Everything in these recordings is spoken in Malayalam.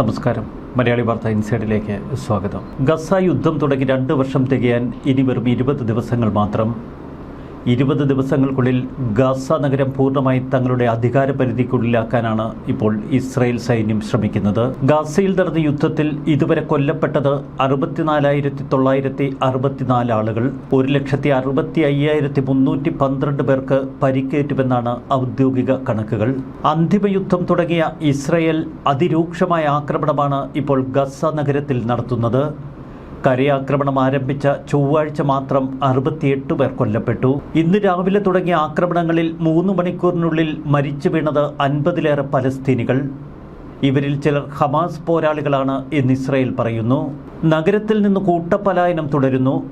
നമസ്കാരം. മലയാളി വാർത്ത ഇൻസൈഡിലേക്ക് സ്വാഗതം. ഗസ യുദ്ധം തുടങ്ങി രണ്ട് വർഷം തികയാൻ ഇനി വെറും ഇരുപത് ദിവസങ്ങൾ മാത്രം ഇരുപത് ദിവസങ്ങൾക്കുള്ളിൽ ഗാസ നഗരം പൂർണമായി തങ്ങളുടെ അധികാര പരിധിക്കുള്ളിലാക്കാനാണ് ഇപ്പോൾ ഇസ്രായേൽ സൈന്യം ശ്രമിക്കുന്നത്. ഗാസയിൽ നടന്ന യുദ്ധത്തിൽ ഇതുവരെ കൊല്ലപ്പെട്ടത് അറുപത്തിനാലായിരത്തി തൊള്ളായിരത്തി അറുപത്തിനാല് ആളുകൾ. ഒരു ലക്ഷത്തി അറുപത്തി അയ്യായിരത്തി മുന്നൂറ്റി പന്ത്രണ്ട് പേർക്ക് പരിക്കേറ്റുമെന്നാണ് ഔദ്യോഗിക കണക്കുകൾ. അന്തിമ യുദ്ധം തുടങ്ങിയ ഇസ്രായേൽ അതിരൂക്ഷമായ ആക്രമണമാണ് ഇപ്പോൾ ഗസ നഗരത്തിൽ നടത്തുന്നത്. കരയാക്രമണം ആരംഭിച്ച ചൊവ്വാഴ്ച മാത്രം അറുപത്തിയെട്ട് പേർ കൊല്ലപ്പെട്ടു. ഇന്ന് രാവിലെ തുടങ്ങിയ ആക്രമണങ്ങളിൽ മൂന്ന് മണിക്കൂറിനുള്ളിൽ മരിച്ചു വീണത് അൻപതിലേറെ പലസ്തീനികൾ. ഇവരിൽ ചിലർ ഹമാസ് പോരാളികളാണ് എന്ന് ഇസ്രയേൽ പറയുന്നു. നഗരത്തിൽ നിന്ന് കൂട്ടപ്പലായനം തുടരുന്നു.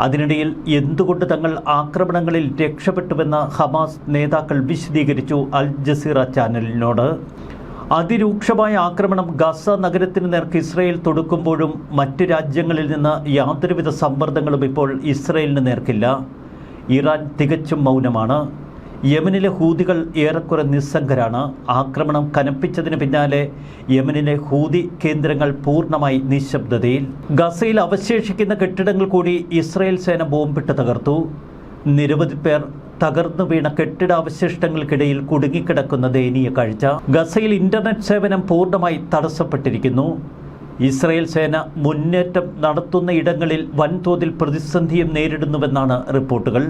അതിനിടയിൽ എന്തുകൊണ്ട് തങ്ങൾ ആക്രമണങ്ങളിൽ രക്ഷപ്പെട്ടുവെന്ന് ഹമാസ് നേതാക്കൾ വിശദീകരിച്ചു അൽ ജസീറ ചാനലിനോട്. അതിരൂക്ഷമായ ആക്രമണം ഗസ നഗരത്തിന് നേർക്ക് ഇസ്രയേൽ തൊടുക്കുമ്പോഴും മറ്റ് രാജ്യങ്ങളിൽ നിന്ന് യാതൊരുവിധ സമ്മർദ്ദങ്ങളും ഇപ്പോൾ ഇസ്രയേലിന് നേർക്കില്ല. ഇറാൻ തികച്ചും മൗനമാണ്. യമനിലെ ഹൂതികൾ ഏറെക്കുറെ നിസ്സംഗരാണ്. ആക്രമണം കനപ്പിച്ചതിന് പിന്നാലെ യമനിലെ ഹൂതി കേന്ദ്രങ്ങൾ പൂർണമായി നിശബ്ദതയിൽ. ഗസയിൽ അവശേഷിക്കുന്ന കെട്ടിടങ്ങൾ കൂടി ഇസ്രയേൽ സേന ബോംബിട്ട് തകർത്തു. നിരവധി പേർ തകർന്നു വീണ കെട്ടിടാവശിഷ്ടങ്ങൾക്കിടയിൽ കുടുങ്ങിക്കിടക്കുന്ന ദയനീയ കാഴ്ച. ഗസയിൽ ഇന്റർനെറ്റ് സേവനം പൂർണമായി തടസ്സപ്പെട്ടിരിക്കുന്നു. ഇസ്രയേൽ സേന മുന്നേറ്റം നടത്തുന്ന ഇടങ്ങളിൽ വൻതോതിൽ പ്രതിസന്ധിയും നേരിടുന്നുവെന്നാണ് റിപ്പോർട്ടുകൾ.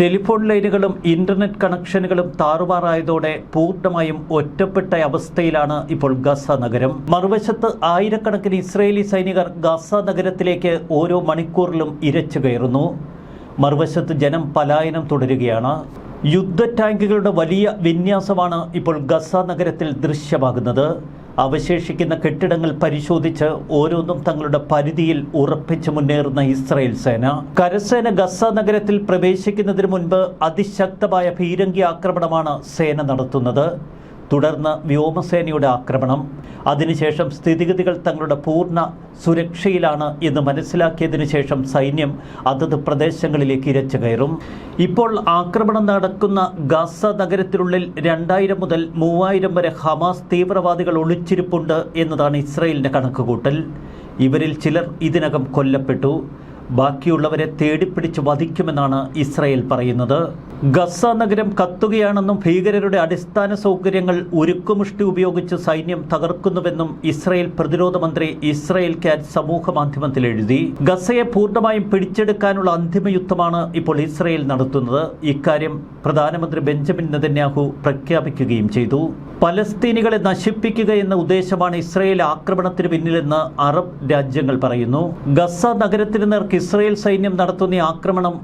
ടെലിഫോൺ ലൈനുകളും ഇന്റർനെറ്റ് കണക്ഷനുകളും താറുമാറായതോടെ പൂർണമായും ഒറ്റപ്പെട്ട അവസ്ഥയിലാണ് ഇപ്പോൾ ഗസ നഗരം. മറുവശത്ത് ആയിരക്കണക്കിന് ഇസ്രയേലി സൈനികർ ഗസ നഗരത്തിലേക്ക് ഓരോ മണിക്കൂറിലും ഇരച്ചു കയറുന്നു. മറുവശത്ത് ജനം പലായനം തുടരുകയാണ്. യുദ്ധ ടാങ്കുകളുടെ വലിയ വിന്യാസമാണ് ഇപ്പോൾ ഗസ നഗരത്തിൽ ദൃശ്യമാകുന്നത്. അവശേഷിക്കുന്ന കെട്ടിടങ്ങൾ പരിശോധിച്ച് ഓരോന്നും തങ്ങളുടെ പരിധിയിൽ ഉറപ്പിച്ച് മുന്നേറുന്ന ഇസ്രയേൽ സേന. കരസേന ഗസ നഗരത്തിൽ പ്രവേശിക്കുന്നതിന് മുൻപ് അതിശക്തമായ ഭീരങ്കി ആക്രമണമാണ് സേന നടത്തുന്നത്. തുടർന്ന് വ്യോമസേനയുടെ ആക്രമണം. അതിനുശേഷം സ്ഥിതിഗതികൾ തങ്ങളുടെ പൂർണ സുരക്ഷയിലാണ് എന്ന് മനസ്സിലാക്കിയതിനു ശേഷം സൈന്യം അതത് പ്രദേശങ്ങളിലേക്ക് ഇരച്ചു കയറും. ഇപ്പോൾ ആക്രമണം നടക്കുന്ന ഗസ നഗരത്തിനുള്ളിൽ രണ്ടായിരം മുതൽ മൂവായിരം വരെ ഹമാസ് തീവ്രവാദികൾ ഒളിച്ചിരിപ്പുണ്ട് എന്നതാണ് ഇസ്രയേലിന്റെ കണക്കുകൂട്ടൽ. ഇവരിൽ ചിലർ ഇതിനകം കൊല്ലപ്പെട്ടു. ബാക്കിയുള്ളവരെ തേടിപ്പിടിച്ച് വധിക്കുമെന്നാണ് ഇസ്രയേൽ പറയുന്നത്. ഗസ നഗരം കത്തുകയാണെന്നും ഭീകരരുടെ അടിസ്ഥാന സൗകര്യങ്ങൾ ഉരുക്കുമുഷ്ടി ഉപയോഗിച്ച് സൈന്യം തകർക്കുന്നുവെന്നും ഇസ്രയേൽ പ്രതിരോധ മന്ത്രി ഇസ്രയേൽ കാറ്റ് സമൂഹ മാധ്യമത്തിൽ എഴുതി. ഗസയെ പൂർണമായും പിടിച്ചെടുക്കാനുള്ള അന്തിമ യുദ്ധമാണ് ഇപ്പോൾ ഇസ്രയേൽ നടത്തുന്നത്. ഇക്കാര്യം പ്രധാനമന്ത്രി ബെഞ്ചമിൻ നെതന്യാഹു പ്രഖ്യാപിക്കുകയും ചെയ്തു. പലസ്തീനികളെ നശിപ്പിക്കുക എന്ന ഉദ്ദേശമാണ് ഇസ്രയേൽ ആക്രമണത്തിന് പിന്നിലെന്ന് അറബ് രാജ്യങ്ങൾ പറയുന്നു. ഗസ നഗരത്തിന് നേർക്ക് ഇസ്രായേൽ സൈന്യം നടത്തുന്ന ആക്രമണം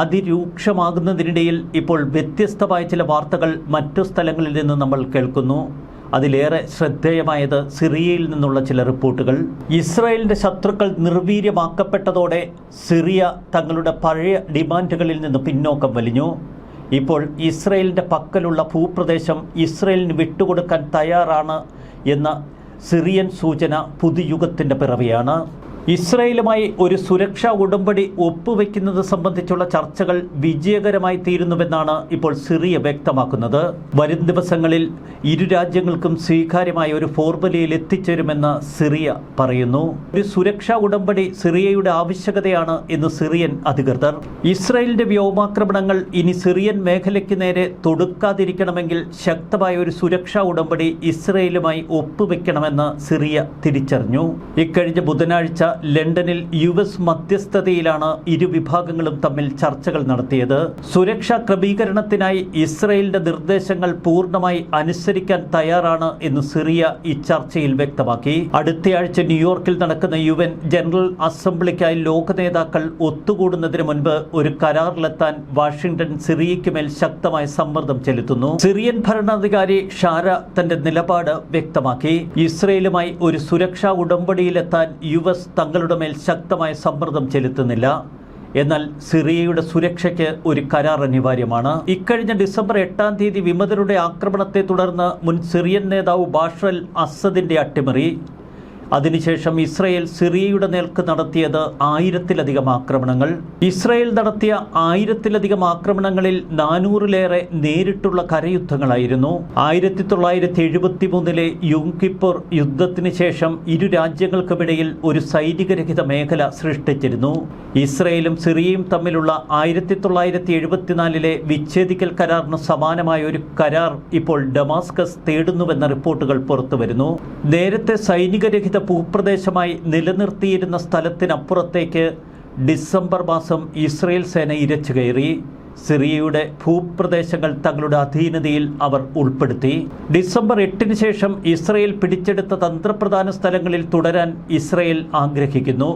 അതിരൂക്ഷമാകുന്നതിനിടയിൽ ഇപ്പോൾ വ്യത്യസ്തമായ ചില വാർത്തകൾ മറ്റു സ്ഥലങ്ങളിൽ നിന്ന് നമ്മൾ കേൾക്കുന്നു. അതിലേറെ ശ്രദ്ധേയമായത് സിറിയയിൽ നിന്നുള്ള ചില റിപ്പോർട്ടുകൾ. ഇസ്രായേലിന്റെ ശത്രുക്കൾ നിർവീര്യമാക്കപ്പെട്ടതോടെ സിറിയ തങ്ങളുടെ പഴയ ഡിമാൻഡുകളിൽ നിന്ന് പിന്നോക്കം വലിഞ്ഞു. ഇപ്പോൾ ഇസ്രയേലിന്റെ പക്കലുള്ള ഭൂപ്രദേശം ഇസ്രയേലിന് വിട്ടുകൊടുക്കാൻ തയ്യാറാണ് എന്ന സിറിയൻ സൂചന പുതുയുഗത്തിന്റെ പിറവിയാണ്. ഇസ്രയേലുമായി ഒരു സുരക്ഷാ ഉടമ്പടി ഒപ്പുവെക്കുന്നത് സംബന്ധിച്ചുള്ള ചർച്ചകൾ വിജയകരമായി തീരുന്നുവെന്നാണ് ഇപ്പോൾ സിറിയ വ്യക്തമാക്കുന്നത്. വരും ദിവസങ്ങളിൽ ഇരു രാജ്യങ്ങൾക്കും സ്വീകാര്യമായ ഒരു ഫോർമുലയിൽ എത്തിച്ചേരുമെന്ന് സിറിയ പറയുന്നു. ഒരു സുരക്ഷാ ഉടമ്പടി സിറിയയുടെ ആവശ്യകതയാണ് എന്ന് സിറിയൻ അധികൃതർ. ഇസ്രയേലിന്റെ വ്യോമാക്രമണങ്ങൾ ഇനി സിറിയൻ മേഖലയ്ക്ക് നേരെ തൊടുക്കാതിരിക്കണമെങ്കിൽ ശക്തമായ ഒരു സുരക്ഷാ ഉടമ്പടി ഇസ്രയേലുമായി ഒപ്പുവെക്കണമെന്ന് സിറിയ തിരിച്ചറിഞ്ഞു. ഇക്കഴിഞ്ഞ ബുധനാഴ്ച ലണ്ടനിൽ യു എസ് മധ്യസ്ഥതയിലാണ് ഇരുവിഭാഗങ്ങളും തമ്മിൽ ചർച്ചകൾ നടത്തിയത്. സുരക്ഷാ ക്രമീകരണത്തിനായി ഇസ്രയേലിന്റെ നിർദ്ദേശങ്ങൾ പൂർണമായി അനുസരിക്കാൻ തയ്യാറാണ് എന്ന് സിറിയ ഈ ചർച്ചയിൽ വ്യക്തമാക്കി. അടുത്തയാഴ്ച ന്യൂയോർക്കിൽ നടക്കുന്ന യു എൻ ജനറൽ അസംബ്ലിക്കായി ലോക നേതാക്കൾ ഒത്തുകൂടുന്നതിന് മുൻപ് ഒരു കരാറിലെത്താൻ വാഷിംഗ്ടൺ സിറിയയ്ക്ക് മേൽ ശക്തമായ സമ്മർദ്ദം ചെലുത്തുന്നു. സിറിയൻ ഭരണാധികാരി ഷാര തന്റെ നിലപാട് വ്യക്തമാക്കി. ഇസ്രയേലുമായി ഒരു സുരക്ഷാ ഉടമ്പടിയിലെത്താൻ യു എസ് തങ്ങളുടെ മേൽ ശക്തമായ സമ്മർദ്ദം ചെലുത്തുന്നില്ല. എന്നാൽ സിറിയയുടെ സുരക്ഷയ്ക്ക് ഒരു കരാർ അനിവാര്യമാണ്. ഇക്കഴിഞ്ഞ ഡിസംബർ എട്ടാം തീയതി വിമതരുടെ ആക്രമണത്തെ തുടർന്ന് മുൻ സിറിയൻ നേതാവ് ബാഷൽ അസദിന്റെ അട്ടിമറി. അതിനുശേഷം ഇസ്രയേൽ സിറിയയുടെ നേർക്ക് നടത്തിയത് ആയിരത്തിലധികം ആക്രമണങ്ങൾ. ഇസ്രയേൽ നടത്തിയ ആയിരത്തിലധികം ആക്രമണങ്ങളിൽ നാനൂറിലേറെ നേരിട്ടുള്ള കരയുദ്ധങ്ങളായിരുന്നു. ആയിരത്തി തൊള്ളായിരത്തി എഴുപത്തി മൂന്നിലെ യുങ്കിപ്പൂർ യുദ്ധത്തിന് ശേഷം ഇരു രാജ്യങ്ങൾക്കുമിടയിൽ ഒരു സൈനികരഹിത മേഖല സൃഷ്ടിച്ചിരുന്നു. ഇസ്രയേലും സിറിയയും തമ്മിലുള്ള ആയിരത്തി തൊള്ളായിരത്തി എഴുപത്തിനാലിലെ വിച്ഛേദിക്കൽ കരാറിന് സമാനമായ ഒരു കരാർ ഇപ്പോൾ ഡമാസ്കസ് തേടുന്നുവെന്ന റിപ്പോർട്ടുകൾ പുറത്തുവരുന്നു. നേരത്തെ സൈനികരഹിത ഭൂപ്രദേശമായി നിലനിർത്തിയിരുന്ന സ്ഥലത്തിനപ്പുറത്തേക്ക് ഡിസംബർ മാസം ഇസ്രയേൽ സേന ഇരച്ചു കയറി. സിറിയയുടെ ഭൂപ്രദേശങ്ങൾ തങ്ങളുടെ അധീനതയിൽ അവർ ഉൾപ്പെടുത്തി. ഡിസംബർ എട്ടിന് ശേഷം ഇസ്രയേൽ പിടിച്ചെടുത്ത തന്ത്രപ്രധാന സ്ഥലങ്ങളിൽ തുടരാൻ ഇസ്രയേൽ ആഗ്രഹിക്കുന്നു.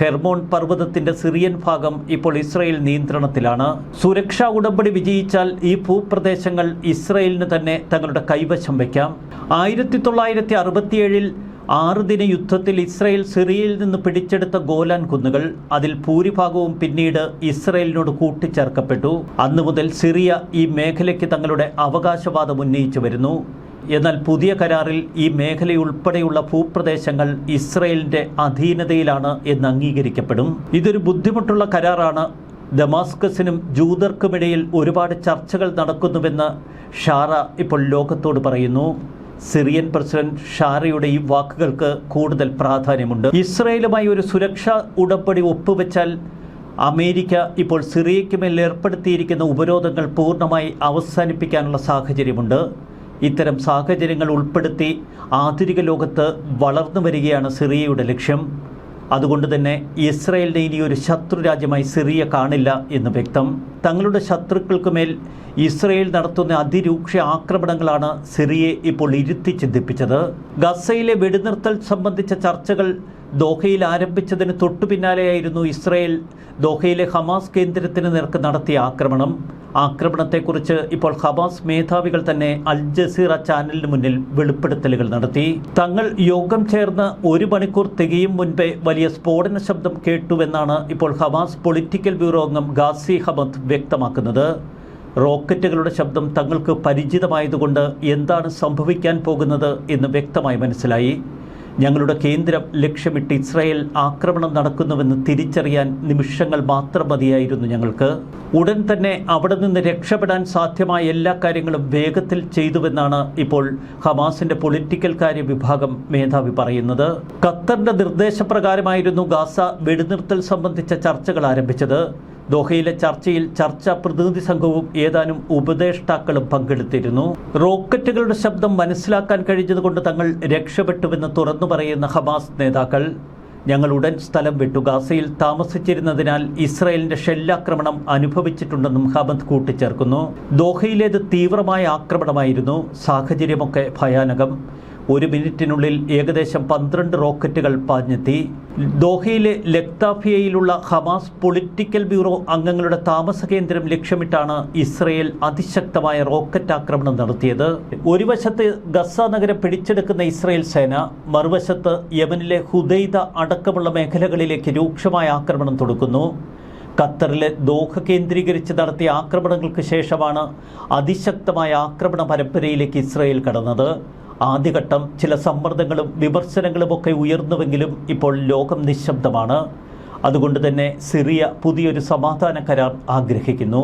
ഹെർമോൺ പർവതത്തിന്റെ സിറിയൻ ഭാഗം ഇപ്പോൾ ഇസ്രയേൽ നിയന്ത്രണത്തിലാണ്. സുരക്ഷാ ഉടമ്പടി വിജയിച്ചാൽ ഈ ഭൂപ്രദേശങ്ങൾ ഇസ്രയേലിന് തന്നെ തങ്ങളുടെ കൈവശം വയ്ക്കാം. ആയിരത്തി തൊള്ളായിരത്തി അറുപത്തിയേഴിൽ ആറ് ദിന യുദ്ധത്തിൽ ഇസ്രയേൽ സിറിയയിൽ നിന്ന് പിടിച്ചെടുത്ത ഗോലാൻ കുന്നുകൾ അതിൽ ഭൂരിഭാഗവും പിന്നീട് ഇസ്രയേലിനോട് കൂട്ടിച്ചേർക്കപ്പെട്ടു. അന്നു മുതൽ സിറിയ ഈ മേഖലയ്ക്ക് തങ്ങളുടെ അവകാശവാദം ഉന്നയിച്ചു വരുന്നു. എന്നാൽ പുതിയ കരാറിൽ ഈ മേഖലയുൾപ്പെടെയുള്ള ഭൂപ്രദേശങ്ങൾ ഇസ്രയേലിന്റെ അധീനതയിലാണ് എന്ന് അംഗീകരിക്കപ്പെടും. ഇതൊരു ബുദ്ധിമുട്ടുള്ള കരാറാണ്. ദമാസ്കസിനും ജൂതർക്കുമിടയിൽ ഒരുപാട് ചർച്ചകൾ നടക്കുന്നുവെന്ന് ഷാറ ഇപ്പോൾ ലോകത്തോട് പറയുന്നു. സിറിയൻ പ്രസിഡന്റ് ഷാറയുടെ ഈ വാക്കുകൾക്ക് കൂടുതൽ പ്രാധാന്യമുണ്ട്. ഇസ്രയേലുമായി ഒരു സുരക്ഷാ ഉടമ്പടി ഒപ്പുവെച്ചാൽ അമേരിക്ക ഇപ്പോൾ സിറിയയ്ക്ക് മേൽ ഏർപ്പെടുത്തിയിരിക്കുന്ന ഉപരോധങ്ങൾ പൂർണമായി അവസാനിപ്പിക്കാനുള്ള സാഹചര്യമുണ്ട്. ഇത്തരം സാഹചര്യങ്ങൾ ഉൾപ്പെടുത്തി ആധുനിക ലോകത്ത് വളർന്നു വരികയാണ് സിറിയയുടെ ലക്ഷ്യം. അതുകൊണ്ട് തന്നെ ഇസ്രയേലിനെ ഇനി ഒരു ശത്രു രാജ്യമായി സിറിയ കാണില്ല എന്ന് വ്യക്തം. തങ്ങളുടെ ശത്രുക്കൾക്ക് മേൽ ഇസ്രയേൽ നടത്തുന്ന അതിരൂക്ഷ ആക്രമണങ്ങളാണ് സിറിയയെ ഇപ്പോൾ ഇരുത്തി ചിന്തിപ്പിച്ചത്. ഗസയിലെ വെടിനിർത്തൽ സംബന്ധിച്ച ചർച്ചകൾ ദോഹയിൽ ആരംഭിച്ചതിന് തൊട്ടു പിന്നാലെയായിരുന്നു ഇസ്രയേൽ ദോഹയിലെ ഹമാസ് കേന്ദ്രത്തിന് നേർക്ക് നടത്തിയ ആക്രമണം. ആക്രമണത്തെക്കുറിച്ച് ഇപ്പോൾ ഹമാസ് മേധാവികൾ തന്നെ അൽ ജസീറ ചാനലിന് മുന്നിൽ വെളിപ്പെടുത്തലുകൾ നടത്തി. തങ്ങൾ യോഗം ചേർന്ന് ഒരു മണിക്കൂർ തികയും മുൻപേ വലിയ സ്ഫോടന ശബ്ദം കേട്ടുവെന്നാണ് ഇപ്പോൾ ഹമാസ് പൊളിറ്റിക്കൽ ബ്യൂറോ അംഗം ഗാസി ഹമദ് വ്യക്തമാക്കുന്നത്. റോക്കറ്റുകളുടെ ശബ്ദം തങ്ങൾക്ക് പരിചിതമായതുകൊണ്ട് എന്താണ് സംഭവിക്കാൻ പോകുന്നത് എന്ന് വ്യക്തമായി മനസ്സിലായി. ഞങ്ങളുടെ കേന്ദ്രം ലക്ഷ്യമിട്ട് ഇസ്രായേൽ ആക്രമണം നടക്കുന്നുവെന്ന് തിരിച്ചറിയാൻ നിമിഷങ്ങൾ മാത്രം മതിയായിരുന്നു ഞങ്ങൾക്ക്. ഉടൻ തന്നെ അവിടെ നിന്ന് രക്ഷപ്പെടാൻ സാധ്യമായ എല്ലാ കാര്യങ്ങളും വേഗത്തിൽ ചെയ്തുവെന്നാണ് ഇപ്പോൾ ഹമാസിന്റെ പൊളിറ്റിക്കൽ കാര്യ വിഭാഗം മേധാവി പറയുന്നത്. ഖത്തറിന്റെ നിർദ്ദേശപ്രകാരമായിരുന്നു ഗാസ വെടിനിർത്തൽ സംബന്ധിച്ച ചർച്ചകൾ ആരംഭിച്ചത്. ദോഹയിലെ ചർച്ചയിൽ ചർച്ചാ പ്രതിനിധി സംഘവും ഏതാനും ഉപദേഷ്ടാക്കളും പങ്കെടുത്തിരുന്നു. റോക്കറ്റുകളുടെ ശബ്ദം മനസ്സിലാക്കാൻ കഴിഞ്ഞതുകൊണ്ട് തങ്ങൾ രക്ഷപ്പെട്ടുവെന്ന് തുറന്നു പറയുന്ന ഹമാസ് നേതാക്കൾ ഞങ്ങൾ ഉടൻ സ്ഥലം വിട്ടു. ഗാസയിൽ താമസിച്ചിരുന്നതിനാൽ ഇസ്രായേലിന്റെ ഷെല്ലാക്രമണം അനുഭവിച്ചിട്ടുണ്ടെന്നും ഹമദ് കൂട്ടിച്ചേർക്കുന്നു. ദോഹയിലേത് തീവ്രമായ ആക്രമണമായിരുന്നു. സാഹചര്യമൊക്കെ ഭയാനകം. ഒരു മിനിറ്റിനുള്ളിൽ ഏകദേശം പന്ത്രണ്ട് റോക്കറ്റുകൾ പാഞ്ഞെത്തി. ദോഹയിലെ ലക്താഫിയയിലുള്ള ഹമാസ് പൊളിറ്റിക്കൽ ബ്യൂറോ അംഗങ്ങളുടെ താമസ കേന്ദ്രം ലക്ഷ്യമിട്ടാണ് ഇസ്രയേൽ അതിശക്തമായ റോക്കറ്റ് ആക്രമണം നടത്തിയത്. ഒരു വശത്ത് ഗസ നഗരം പിടിച്ചെടുക്കുന്ന ഇസ്രയേൽ സേന മറുവശത്ത് യമനിലെ ഹുദൈദ അടക്കമുള്ള മേഖലകളിലേക്ക് രൂക്ഷമായ ആക്രമണം തുടക്കുന്നു. ഖത്തറിലെ ദോഹ കേന്ദ്രീകരിച്ച് നടത്തിയ ആക്രമണങ്ങൾക്ക് ശേഷമാണ് അതിശക്തമായ ആക്രമണ പരമ്പരയിലേക്ക് ഇസ്രയേൽ കടന്നത്. ആദ്യഘട്ടം ചില സമ്മർദ്ദങ്ങളും വിമർശനങ്ങളും ഒക്കെ ഉയർന്നുവെങ്കിലും ഇപ്പോൾ ലോകം നിശബ്ദമാണ്. അതുകൊണ്ട് തന്നെ സിറിയ പുതിയൊരു സമാധാന കരാർ ആഗ്രഹിക്കുന്നു.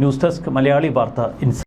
ന്യൂസ് ഡെസ്ക് മലയാളി വാർത്ത ഇൻസ്